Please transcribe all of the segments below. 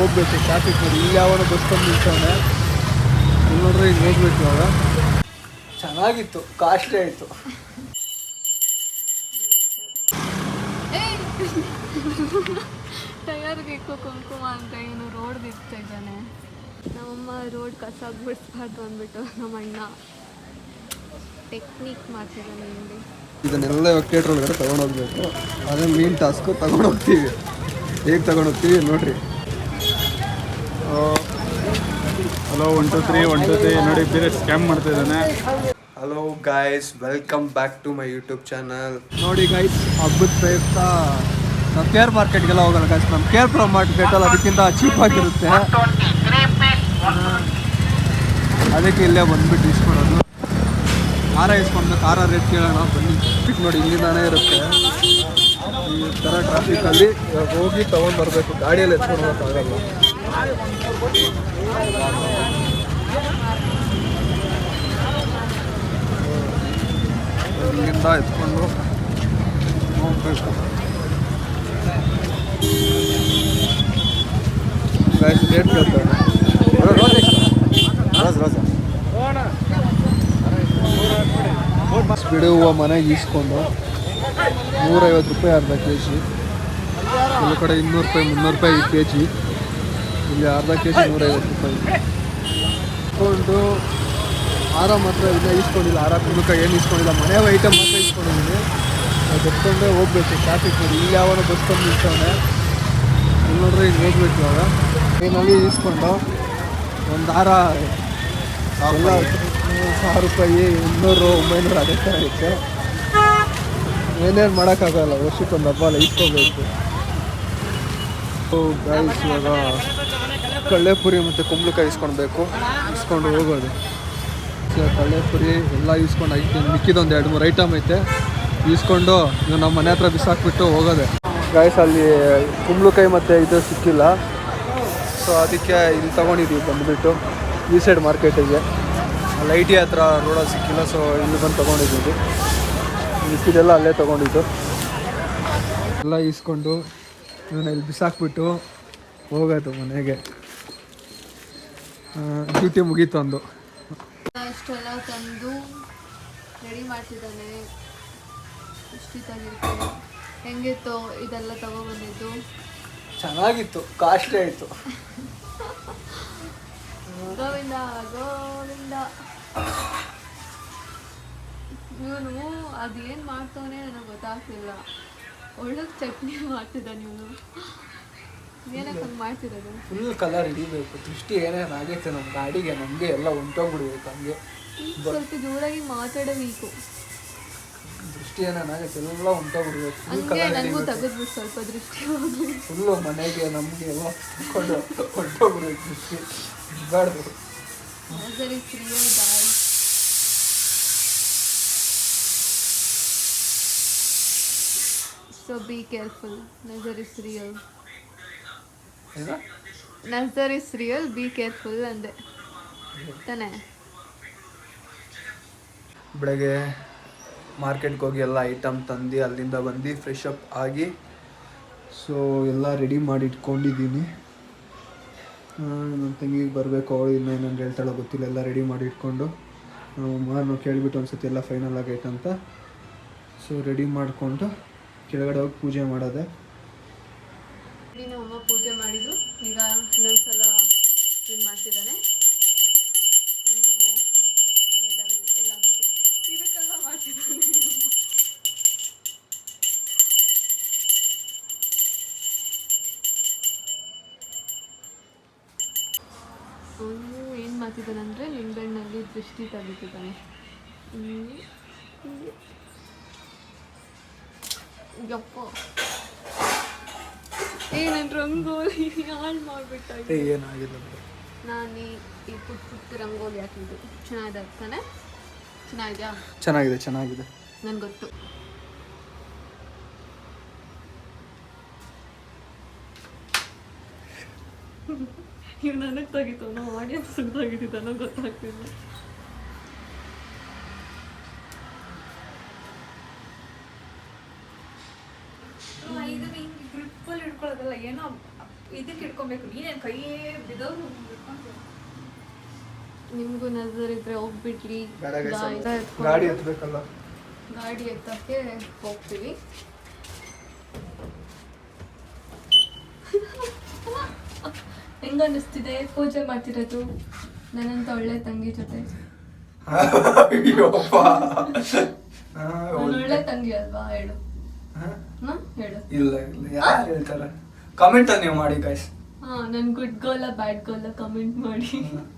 ಹೋಗ್ಬೇಕು ಟ್ರಾಫಿಕ್ ನೋಡಿ. ಇಲ್ಲಿ ಯಾವನೋ ಬಸ್ ಬಂದು ನೋಡ್ರಿ ಇಲ್ಲಿ ನೋಡ್ರೆ ಈಗ ಹೋಗ್ಬೇಕು ಇವಾಗ. ಚೆನ್ನಾಗಿತ್ತು ಕಾಸ್ಟ್ಲಿ ಆಯಿತು. ಟಯರ್ಗೆ ಇಕ್ಕೋ ಕುಂಕುಮ ಅಂತ ಏನು ರೋಡ್ ಬಿಡ್ತಾ ಇದ್ದಾನೆ. ನಮ್ಮಮ್ಮ ರೋಡ್ ಕಸ ಬಿಡಿಸ್ಬಾರ್ದು ಅಂದ್ಬಿಟ್ಟು ನಮ್ಮ ಅಣ್ಣ ಟೆಕ್ನಿಕ್ ಮಾಡ್ತಿದ್ದಾನೆ ಇಲ್ಲಿ. ಇದನ್ನೆಲ್ಲ ಇವಾಗ ಥಿಯೇಟ್ರ್ ಒಳಗಡೆ ತೊಗೊಂಡೋಗ್ಬೇಕು ಅದೇ ಮೇನ್ ಟಾಸ್ಕು ತೊಗೊಂಡೋಗ್ತೀವಿ ಹೇಗೆ ತೊಗೊಂಡೋಗ್ತೀವಿ ನೋಡ್ರಿ. Hello one two three one two three ನೋಡಿ ಬೇರೆ ಸ್ಕ್ಯಾಮ್ ಮಾಡ್ತಾ ಇದ್ದಾನೆ. Hello guys welcome back to my YouTube channel ನೋಡಿ ಗಾಯ್ಸ್ ಹಬ್ಬದ ಪ್ರಯುಕ್ತ ನಾವು ಕೇರ್ ಮಾರ್ಕೆಟ್ಗೆಲ್ಲ ಹೋಗಲ್ಲ ಗಾಯ್ಸ್ ನಮ್ಮ ಕೇರ್ ಪ್ರೋ ಮಾರ್ಕೆಟಲ್ಲಿ ಅದಕ್ಕಿಂತ ಚೀಪ್ ಆಗಿರುತ್ತೆ. ಅದಕ್ಕೆ ಇಲ್ಲೇ ಬಂದ್ಬಿಟ್ಟು ಇಸ್ಕೊಡೋದು ಖಾರ ಇಸ್ಕೊಂಡು ಖಾರ ರೇಟ್ ಕೇಳೋಣ. ಬನ್ನಿ. ನೋಡಿ ಇಲ್ಲಿಂದಾನೇ ಇರುತ್ತೆ. ಈ ಥರ ಟ್ರಾಫಿಕಲ್ಲಿ ಹೋಗಿ ತೊಗೊಂಡು ಬರಬೇಕು. ಗಾಡಿಯಲ್ಲಿ ಎತ್ಕೊಂಡು ಹೋಗೋಕ್ಕಾಗಲ್ಲ. ಇಲ್ಲಿಂದ ಎತ್ಕೊಂಡು ಹೋಗ್ಬೇಕು. ರೇಟ್ ಮನೆಗೆ ಈಸ್ಕೊಂಡು ನೂರೈವತ್ತು ರೂಪಾಯಿ ಅರ್ಧ ಕೆ ಜಿ ಒಂದು ಕಡೆ ಇನ್ನೂರು ರೂಪಾಯಿ, ಮುನ್ನೂರು ರೂಪಾಯಿ ಕೆ ಜಿ ಇಲ್ಲಿ ಅರ್ಧ ಕೆ ಜಿ ನೂರೈವತ್ತು ರೂಪಾಯಿ. ಇಟ್ಕೊಂಡು ಹಾರ ಮಾತ್ರ ಇನ್ನೂ ಇಸ್ಕೊಂಡಿಲ್ಲ. ಹಾರ ಕುಡುಕ ಏನು ಇಸ್ಕೊಂಡಿಲ್ಲ. ಮನೆ ಐಟಮ್ ಮಾತ್ರ ಇಸ್ಕೊಂಡಿದ್ದೀನಿ. ಅದು ಎತ್ಕೊಂಡೆ ಹೋಗ್ಬೇಕು ಟ್ರಾಫಿಕ್ ನೋಡಿ. ಇಲ್ಲಿ ಯಾವನೋ ಬಸ್ ಬಂದು ನಿಲ್ಸವನೆ ಇಲ್ಲಿ ನೋಡ್ರೆ ಇಲ್ಲಿ ಹೋಗ್ಬೇಕು ಇವಾಗ. ಏನಲ್ಲಿ ಇಸ್ಕೊಂಡು ಒಂದು ಹಾರ. ಎಲ್ಲ ಸಾವಿರ ರೂಪಾಯಿ ಇನ್ನೂರು ಒಂಬೈನೂರು ಅದೇ ಥರ ಇತ್ತು ಏನೇನು ಮಾಡೋಕ್ಕಾಗಲ್ಲ ವರ್ಷಕ್ಕೊಂದು ಹಬ್ಬ ಅಲ್ಲ ಇಸ್ಕೋಬೇಕು. ಗಾಯ್ಸ್ ಇವಾಗ ಕಳ್ಳೆಪುರಿ ಮತ್ತು ಕುಂಬಳಕಾಯಿ ಇಸ್ಕೊಳ್ಬೇಕು. ಇಸ್ಕೊಂಡು ಹೋಗೋದು. ಸೊ ಕಳ್ಳೆಪುರಿ ಎಲ್ಲ ಇಸ್ಕೊಂಡು ಐತೆ. ಮಿಕ್ಕಿದೊಂದು ಎರಡು ಮೂರು ಐಟಮ್ ಐತೆ. ಇಸ್ಕೊಂಡು ಇವಾಗ ನಮ್ಮ ಮನೆ ಹತ್ರ ಬಿಸಾಕ್ಬಿಟ್ಟು ಹೋಗೋದೆ. ಗಾಯಸ್ ಅಲ್ಲಿ ಕುಂಬಳಕಾಯಿ ಮತ್ತು ಇದು ಸಿಕ್ಕಿಲ್ಲ. ಸೊ ಅದಕ್ಕೆ ಇಲ್ಲಿ ತೊಗೊಂಡಿದ್ದೀವಿ ಬಂದುಬಿಟ್ಟು. ಈ ಸೈಡ್ ಮಾರ್ಕೆಟಿಗೆ ಲೈಟಿ ಹತ್ರ ರೋಡಲ್ಲಿ ಸಿಕ್ಕಿಲ್ಲ ಸೊ ಇಲ್ಲಿ ಬಂದು ತೊಗೊಂಡಿದ್ದೀವಿ ಮಿಕ್ಕಿದೆಲ್ಲ ಅಲ್ಲೇ ತೊಗೊಂಡಿದ್ದು. ಎಲ್ಲ ಇಸ್ಕೊಂಡು ಇವನ್ನ ಇಲ್ಲಿ ಬಿಸಾಕ್ಬಿಟ್ಟು ಹೋಗೋದು ಮನೆಗೆ. ಡ್ಯೂಟಿ ಮುಗೀತು ಅಂದು. ಇಷ್ಟೆಲ್ಲ ತಂದು ರೆಡಿ ಮಾಡ್ತಿದ್ದಾನೆ. ಇಷ್ಟಿತ್ತಾಗಿರುತ್ತೆ ಹೆಂಗಿತ್ತು ಇದೆಲ್ಲ ತಗೊಬಂದಿದ್ದು? ಚೆನ್ನಾಗಿತ್ತು ಕಾಸ್ಟ್ಲಿ ಆಯಿತು. ಗೋವಿಂದ ಗೋವಿಂದ. ಇವನು ಅದೇನು ಮಾಡ್ತಾವನೆ ನನಗೆ ಗೊತ್ತಾಗ್ತಿಲ್ಲ. ಒಳ್ಳೆ ಚಟ್ನಿ ಮಾಡ್ತಿದ್ದಾನೆ ಇವನು. ಫುಲ್ ಕಲರ್ ಹಿಡಿಬೇಕು. ದೃಷ್ಟಿ ಏನೇನು ಆಗೈತೆ ನಮ್ಮ ಗಾಡಿಗೆ ನಮಗೆ ಎಲ್ಲ ಹೊಂಟೋಗ್ಬಿಡ್ಬೇಕು ಹಂಗೆ. ಸ್ವಲ್ಪ ಜೋರಾಗಿ ಮಾತಾಡಬೇಕು. ದೃಷ್ಟಿ ಏನೇನು ಆಗೈತೆ ಎಲ್ಲ ಹೊಂಟೋಗ್ಬಿಡ್ಬೇಕು ಫುಲ್ ಕಲರ್ ನನಗೂ ತೆಗೆದ್ಬಿಟ್ಟು ಸ್ವಲ್ಪ ದೃಷ್ಟಿ ಹೋಗ್ಲಿ ಫುಲ್ಲು ಮನೆಗೆ ನಮಗೆ ಎಲ್ಲ ಕೊಂಡು ಹೊಂಟೋಗ್ಬಿಡ್ಬೇಕು ದೃಷ್ಟಿ. ಇರಬಾರ್ದು ಸರಿ ಕ್ರಿಯಲ್ ಗಾಯ್ ಸೊ ಬಿ ಕೇರ್ಫುಲ್ ನಜರ್ ಇಸ್ ರಿಯಲ್ ಏನೋ ನಜರ್ ಇಸ್ ರಿಯಲ್ ಬಿ ಕೇರ್ಫುಲ್ ಅಂದೆ. ತಾನೆ? ಬೆಳಗ್ಗೆ ಮಾರ್ಕೆಟ್ಗೆ ಹೋಗಿ ಎಲ್ಲ ಐಟಮ್ ತಂದು ಅಲ್ಲಿಂದ ಬಂದು ಫ್ರೆಶ್ ಅಪ್ ಆಗಿ ಸೊ ಎಲ್ಲ ರೆಡಿ ಮಾಡಿ ಇಟ್ಕೊಂಡಿದ್ದೀನಿ. ನನ್ನ ತಂಗಿಗೆ ಬರಬೇಕು ಅವಳು ಇನ್ನೂ ಏನಂದ್ರೆ ಹೇಳ್ತಾಳೆ ಗೊತ್ತಿಲ್ಲ ಎಲ್ಲ ರೆಡಿ ಮಾಡಿ ಇಟ್ಕೊಂಡು. ಮಾರ್ನು ಕೇಳಿಬಿಟ್ಟು ಒಂದ್ಸತಿ ಎಲ್ಲ ಫೈನಲ್ ಆಗೈತಂತ. ಸೊ ರೆಡಿ ಮಾಡಿಕೊಂಡು ಕೆಳಗಡೆ ಹೋಗಿ ಪೂಜೆ ಮಾಡೋದೆ. ನಮ್ಮ ಅಮ್ಮ ಪೂಜೆ ಮಾಡಿದ್ರು. ಈಗ ಇನ್ನೊಂದ್ಸಲ ಏನು ಮಾಡ್ತಿದ್ದಾನೆ. ಎಲ್ರಿಗೂ ಒಳ್ಳೇದಾಗಲಿ. ಎಲ್ಲದಕ್ಕೂ ಇದಕ್ಕೆಲ್ಲ ಮಾಡ್ತಿದ್ದಾನೆ. ಅವನು ಏನು ಮಾಡ್ತಿದ್ದಾನೆ ಅಂದರೆ ನಿಂಬೆಹಣ್ಣಲ್ಲಿ ದೃಷ್ಟಿ ತೆಗಿತಿದ್ದಾನೆ. ಯಪ್ಪ. ಏ ನನ್ನ ರಂಗೋಲಿ ಹಾಳು ಮಾಡಿಬಿಟ್ಟ ಏನಾಗಿಲ್ಲ ನಾನು ಈ- ಪುಟ್ ಪುಟ್ಟ ಪುಟ್ಟ ರಂಗೋಲಿ ಹಾಕಿದ್ದು. ಚೆನ್ನಾಗಿದೆ ತಾನೆ? ಚೆನ್ನಾಗಿದೆಯಾ? ಚೆನ್ನಾಗಿದೆ ಚೆನ್ನಾಗಿದೆ. ನನಗೆ ಗೊತ್ತು. ಇವ್ ನನಗೆ ತೆಗಿತಾನೋ ಆಡಿಯನ್ಸ್ ತೆಗಿತಿದ್ದಾನೋ ಗೊತ್ತಾಗ್ತಿಲ್ಲ. ಇದನ್ನ ಹಿಂಗೆ ಹಿಡ್ಕೊಳ್ಳೋದಲ್ಲ ಏನೋ ಇದಕ್ಕೆ ಇಟ್ಕೊಬೇಕು. ಹಿಡ್ಕೊಬೇಕು ನೀನೇನು ಕೈ ಬಿದ್ದೋರು ನಿಮಗೂ ನಜರ್ ಇದ್ರೆ ಹೋಗ್ಬಿಡ್ಲಿ ಗಾಡಿ ಎತ್ತಬೇಕಲ್ಲ ಗಾಡಿ ಎತ್ತಕ್ಕೆ ಹೋಗ್ತೀವಿ. ಹೆಂಗ ಅನಿಸ್ತಿದೆ ಪೂಜೆ ಮಾಡ್ತಿರೋದು? ನನ್ನಂತ ಒಳ್ಳೆ ತಂಗಿ ಜೊತೆ. ಒಳ್ಳೆ ತಂಗಿ ಅಲ್ವಾ ಹೇಳು. ಹಾ? ಹಾ ಹೇಳು ಇಲ್ಲ ಇಲ್ಲ ಯಾರು ಹೇಳ್ತಾರೆ? ಕಮೆಂಟ್ ನೀವು ಮಾಡಿ ಗೈಸ್ ಹಾ ನನ್ ಗುಡ್ ಗೋಲ ಬ್ಯಾಡ್ ಗೋಲ ಕಮೆಂಟ್ ಮಾಡಿ.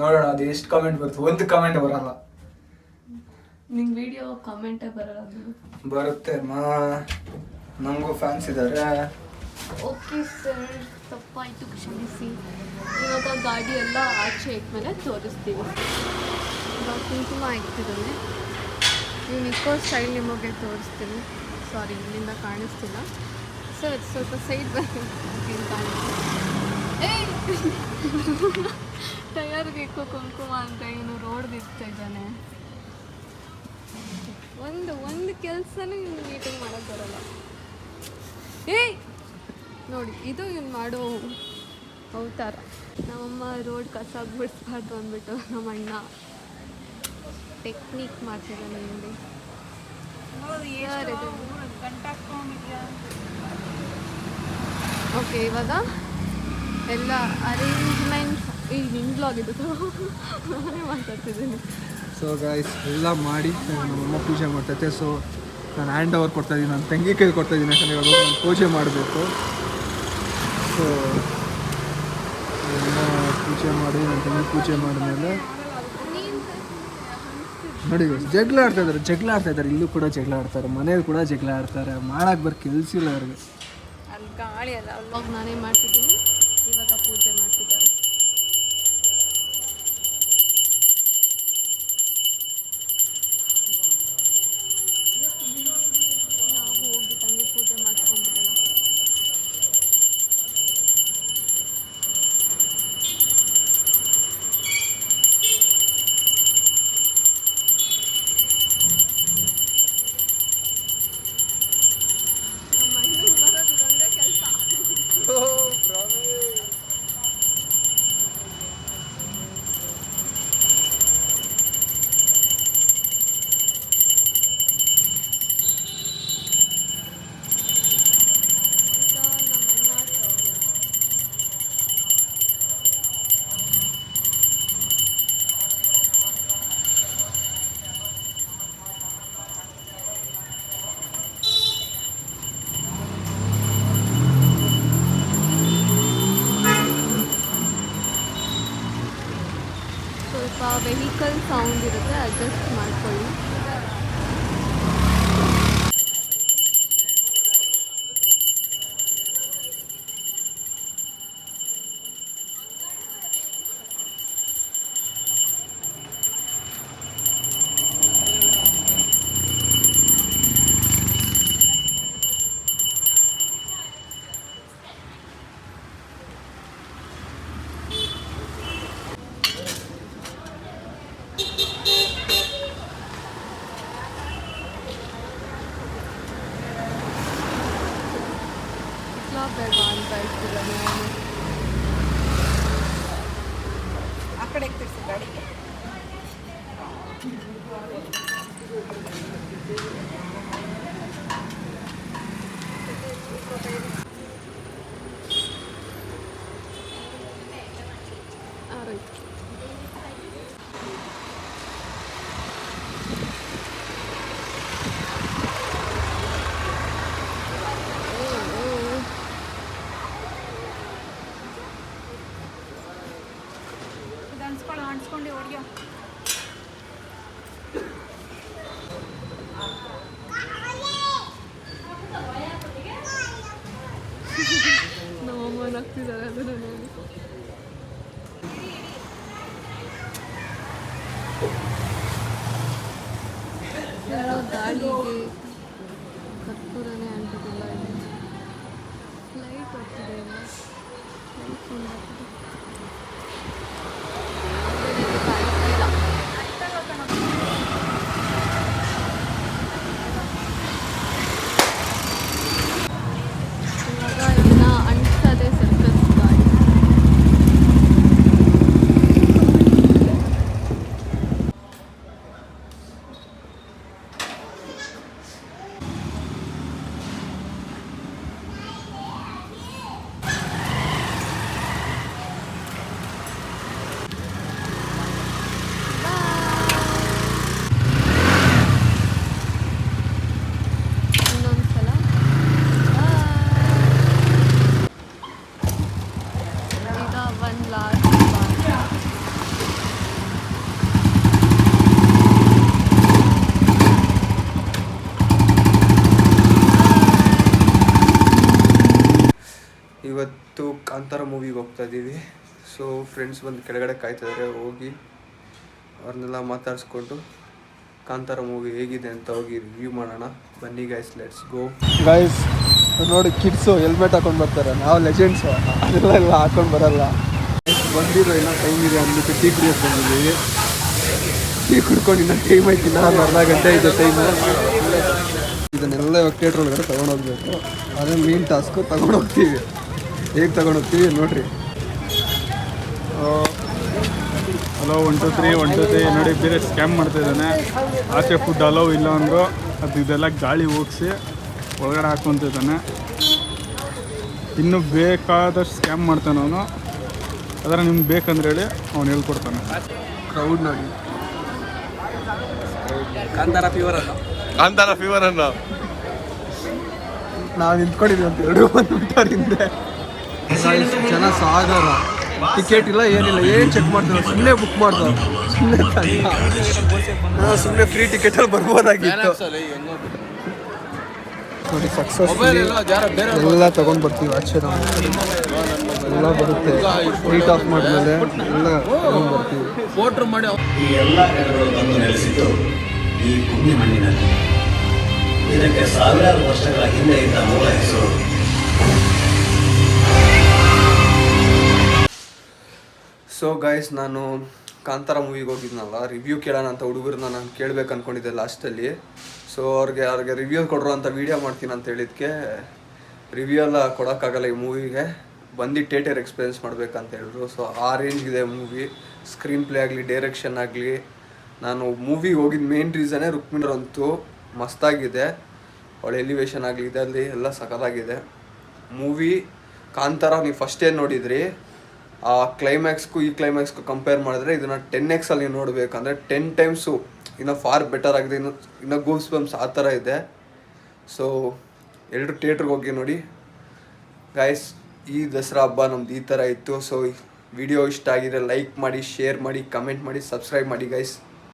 ನೋಡೋಣ ಅದು ಎಷ್ಟು ಕಮೆಂಟ್ ಬರುತ್ತೆ? ಒಂದು ಕಮೆಂಟ್ ಬರಲ್ಲ. ನಿಮ್ ವಿಡಿಯೋ ಕಮೆಂಟೇ ಬರಲ್ಲ ಬರುತ್ತೆ ಮಾ ನಮಗೂ ಫ್ಯಾನ್ಸ್ ಇದ್ದಾರೆ ಓಕೆ ಸರ್ ತಪ್ಪಾಯಿತು ಕ್ಷಮಿಸಿ. ಇವಾಗ ಗಾಡಿ ಎಲ್ಲ ಆಚೆ ಇಟ್ಮೇಲೆ ತೋರಿಸ್ತೀವಿ. ಇವಾಗ ಕುಂಕುಮ ಇಕ್ತಿದ್ದಾನೆ ನೀವು ಇಕ್ಕೋ ಸ್ಟೈಲ್ ನಿಮಗೆ ತೋರಿಸ್ತೀನಿ. ಸಾರಿ ಇಲ್ಲಿಂದ ಕಾಣಿಸ್ತಿಲ್ಲ. ಸರ್ ಸ್ವಲ್ಪ ಸೈಡ್ ಬರ್ತೀನಿ ಏನು ಟಯರ್ಗೆ ಇಕ್ಕೋ ಕುಂಕುಮ ಅಂತ ಇವನು ರೋಡ್ ಬಿಡ್ತಾ ಇದ್ದಾನೆ. ಒಂದು ಒಂದು ಕೆಲಸನೂ ಮೀಟಿಂಗ್ ಮಾಡೋಕ್ಕೆ ಬರಲ್ಲ. ಏಯ್! ನೋಡಿ ಇದು ಇವ್ನು ಮಾಡೋ ಅವತಾರ. ನಮ್ಮಮ್ಮ ರೋಡ್ ಕಸ ಬಿಡಿಸ್ಬಾರ್ದು ಅಂದ್ಬಿಟ್ಟು ನಮ್ಮ ಅಣ್ಣ ಟೆಕ್ನಿಕ್ ಮಾಡ್ತಿದ್ದಾನೆ ಇಲ್ಲಿ? ಓಕೆ ಇವಾಗ ಎಲ್ಲ ಅರೇಂಜ್ಮೆಂಟ್ ಈ ನಿನ್ನ ಬ್ಲಾಗ್ ಇದು. ನಾನೇ ಮಾತಾಡ್ತಿದ್ದೀನಿ. ಸೊ ಗೈಸ್ ಎಲ್ಲ ಮಾಡಿ ನಮ್ಮಮ್ಮ ಪೂಜೆ ಮಾಡ್ತೈತೆ. ಸೊ ನಾನು ಹ್ಯಾಂಡ್ ಓವರ್ ಕೊಡ್ತಾ ಇದ್ದೀನಿ ನಾನು ತಂಗಿ ಕೈ ಕೊಡ್ತಾ ಇದ್ದೀನಿ ಯಾಕಂದ್ರೆ ಇವಾಗ ನಾನು ಪೂಜೆ ಮಾಡಬೇಕು. ಸೊ ಎಲ್ಲ ಪೂಜೆ ಮಾಡಿ ನನ್ನ ತಂಗಿ ಪೂಜೆ ಮಾಡಿದ್ಮೇಲೆ ನೋಡಿ ಜಗಳ ಆಡ್ತಾ ಇದ್ದಾರೆ, ಜಗಳ ಆಡ್ತಾ ಇದ್ದಾರೆ. ಇಲ್ಲೂ ಕೂಡ ಜಗಳ ಆಡ್ತಾರೆ, ಮನೇಲಿ ಕೂಡ ಜಗಳ ಆಡ್ತಾರೆ. ಮಾಡಕ್ಕೆ ಬರ್ ಕೆಲಸ ಇಲ್ಲ ಅವ್ರಿಗೆ. ಅಲ್ಲಿ ಗಾಳಿ ಅಲ್ಲ ವ್ಲಾಗ್ ನಾನೇ ಮಾಡ್ತಿದ್ದೀನಿ. ಇವಾಗ ಪೂಜೆ ಮಾಡ್ತಿದ್ದಾರೆ. ಅನ್ಸ್ಕೊಳ್ಳೋ ಅನ್ಸ್ಕೊಂಡು ಹೊಡಿಯೋ ನಮ್ಮಮ್ಮ ನಗ್ತಿದ್ದಾರೆ ಅದನ್ನು ನೋಡಿ ಗಾಳಿಗೆ ಕರ್ಪೂರನೇ ಅಂಟೋದಿಲ್ಲ ಲೈಟ್ ಬರ್ತಿದೆ ಲೈಟ್ ಸೌಂಡ್ ಬರ್ತಿದೆ ಅದೇನಿದು ಕಾಣಿಸ್ತಿಲ್ಲ. ಇವಾಗ ಇದನ್ನ ಅಂಟಿಸೋದೆ ಸರ್ಕಸ್ ಗಾಡಿ ಕಾಂತಾರ ಮೂವಿಗೆ ಹೋಗ್ತಾ ಇದ್ದೀವಿ ಸೊ ಫ್ರೆಂಡ್ಸ್ ಬಂದು ಕೆಳಗಡೆ ಕಾಯ್ತಿದ್ದಾರೆ ಹೋಗಿ ಅವ್ರನ್ನೆಲ್ಲ ಮಾತಾಡಿಸ್ಕೊಂಡು ಕಾಂತಾರ ಮೂವಿ ಹೇಗಿದೆ ಅಂತ ಹೋಗಿ ರಿವ್ಯೂ ಮಾಡೋಣ. ಬನ್ನಿ ಗೈಸ್ ಲೆಟ್ಸ್ ಗೋ ಗೈಸ್ ನೋಡಿ ಕಿಡ್ಸು ಹೆಲ್ಮೆಟ್ ಹಾಕೊಂಡು ಬರ್ತಾರೆ. ನಾವು ಲೆಜೆಂಡ್ಸು ಅದೆಲ್ಲ ಎಲ್ಲ ಹಾಕೊಂಡು ಬರಲ್ಲ. ಬಂದಿರೋ ಇನ್ನೂ ಟೈಮ್ ಇದೆ ಅಂದ್ಬಿಟ್ಟು ಟೀ ಕುಡಿಯೋಕೆ ಬಂದಿದ್ದೀವಿ. ಟೀ ಕುಡ್ಕೊಂಡು ಇನ್ನೂ ಟೈಮ್ ಐತಿ ಇನ್ನೂ ಒಂದು ಅರ್ಧ ಗಂಟೆ ಇದೆ ಟೈಮ್ ಇದನ್ನೆಲ್ಲ ಥಿಯೇಟ್ರ್ ಒಳಗಡೆ ತೊಗೊಂಡೋಗ್ಬೇಕು ಅದೇ ಮೇನ್ ಟಾಸ್ಕು ತೊಗೊಂಡೋಗ್ತೀವಿ ಹೇಗೆ ತೊಗೊಂಡೋಗ್ತೀವಿ ನೋಡ್ರಿ. Hello one two three one two three ನೋಡಿ ಬೇರೆ ಸ್ಕ್ಯಾಮ್ ಮಾಡ್ತಾ ಇದ್ದಾನೆ. ಆಚೆ ಫುಡ್ ಅಲೋ ಇಲ್ಲ ಅಂದರು ಅದು ಇದೆಲ್ಲ ಗಾಳಿ ಹೋಗಿಸಿ ಒಳಗಡೆ ಹಾಕ್ಕೊಂತಿದ್ದಾನೆ ಇನ್ನೂ ಬೇಕಾದಷ್ಟು ಸ್ಕ್ಯಾಮ್ ಮಾಡ್ತಾನೆ ಅವನು. ಅದರ ನಿಮ್ಗೆ ಬೇಕಂದ್ರೆ ಹೇಳಿ ಅವ್ನು ಹೇಳ್ಕೊಡ್ತಾನೆ. ಕ್ರೌಡ್ ನೋಡಿ. ಕಾಂತಾರ ಫೀವರ್ ಅನ್ನು. ನಾವು ನಿಂತ್ಕೊಂಡಿದ್ವಿ ಅಂತ ಎರಡು ಬಂದ್ಬಿಟ್ಟಾರ ಹಿಂದೆ. ಜನ ಸಾಗರ. ಟಿಕೆಟ್ ಇಲ್ಲ ಏನಿಲ್ಲ ಏನು ಚೆಕ್ ಮಾಡ್ತಾರೆ? ಸುಮ್ಮನೆ ಬುಕ್ ಮಾಡ್ತಾರೆ. ಸುಮ್ಮನೆ ಸುಮ್ಮನೆ ಫ್ರೀ ಟಿಕೆಟಲ್ಲಿ ಬರ್ಬೋದಾಗಿತ್ತು. ನೋಡಿ ಸಕ್ಸಸ್ ಎಲ್ಲ ತಗೊಂಡ್ ಬರ್ತೀವಿ ಆಚೆ ನಾವು. ಎಲ್ಲ ಬರುತ್ತೆ. ಹೀಟ್ ಆಫ್ ಮಾಡಿದ್ಮೇಲೆ ಎಲ್ಲ ತಗೊಂಡ್ ಬರ್ತೀವಿ. ಈ ಎಲ್ಲ ಬಂದು ನೆಲೆಸಿದ್ದು ಈ ಪುಣ್ಯ ಮಣ್ಣಿನಲ್ಲಿ. ಇದಕ್ಕೆ ಸಾವಿರಾರು ವರ್ಷಗಳ ಹಿಂದೆ ಇದ್ದ ಮೂಲ ಹೆಸರು ಸೊ ಗೈಸ್ ನಾನು ಕಾಂತಾರ ಮೂವಿಗೆ ಹೋಗಿದ್ನಲ್ಲ ರಿವ್ಯೂ ಕೇಳೋಣ ಅಂತ ಹುಡುಗರನ್ನ ನಾನು ಕೇಳಬೇಕು ಅಂದ್ಕೊಂಡಿದ್ದೆ ಲಾಸ್ಟಲ್ಲಿ ಸೊ ಅವ್ರಿಗೆ ಅವ್ರಿಗೆ ರಿವ್ಯೂ ಕೊಡೋ ಅಂತ ವೀಡಿಯೋ ಮಾಡ್ತೀನಿ ಅಂತ ಹೇಳಿದಕ್ಕೆ ರಿವ್ಯೂ ಎಲ್ಲ ಕೊಡೋಕ್ಕಾಗಲ್ಲ ಈ ಮೂವಿಗೆ ಬಂದು ಥಿಯೇಟರ್ ಎಕ್ಸ್ಪೀರಿಯನ್ಸ್ ಮಾಡ್ಬೇಕಂತ ಹೇಳಿದ್ರು. ಸೊ ಆ ರೇಂಜ್ಗಿದೆ ಮೂವಿ ಸ್ಕ್ರೀನ್ ಪ್ಲೇ ಆಗಲಿ ಡೈರೆಕ್ಷನ್ ಆಗಲಿ. ನಾನು ಮೂವಿಗೆ ಹೋಗಿದ್ದ ಮೇನ್ ರೀಸನೇ ರುಕ್ಮಿಣರಂತೂ ಮಸ್ತಾಗಿದೆ. ಅವಳ ಎಲಿವೇಶನ್ ಆಗಲಿ ಇದರಲ್ಲಿ ಎಲ್ಲ ಸಕಲಾಗಿದೆ ಮೂವಿ ಕಾಂತಾರ, ನೀವು ಫಸ್ಟ್ ಏನು ನೋಡಿದ್ರಿ? ಆ ಕ್ಲೈಮ್ಯಾಕ್ಸ್ಗೂ ಈ ಕ್ಲೈಮ್ಯಾಕ್ಸ್ಗೂ ಕಂಪೇರ್ ಮಾಡಿದ್ರೆ ಇದನ್ನು ಟೆನ್ ಎಕ್ಸಲ್ಲಿ ನೋಡಬೇಕಂದ್ರೆ ಟೆನ್ ಟೈಮ್ಸು ಇನ್ನ ಫಾರ್ ಬೆಟರ್ ಆಗಿದೆ. ಇನ್ನು, ಇನ್ನೂ ಗೂಸ್ ಬಂಪ್ಸ್ ಆ ಥರ ಇದೆ. ಸೊ ಎರಡು ಥಿಯೇಟ್ರಿಗೆ ಹೋಗಿ ನೋಡಿ. ಗಾಯ್ಸ್ ಈ ದಸರಾ ಹಬ್ಬ ನಮ್ದು ಈ ಥರ ಇತ್ತು. ಸೊ ವಿಡಿಯೋ ಇಷ್ಟ ಆಗಿದೆ ಲೈಕ್ ಮಾಡಿ ಶೇರ್ ಮಾಡಿ ಕಮೆಂಟ್ ಮಾಡಿ ಸಬ್ಸ್ಕ್ರೈಬ್ ಮಾಡಿ ಗೈಸ್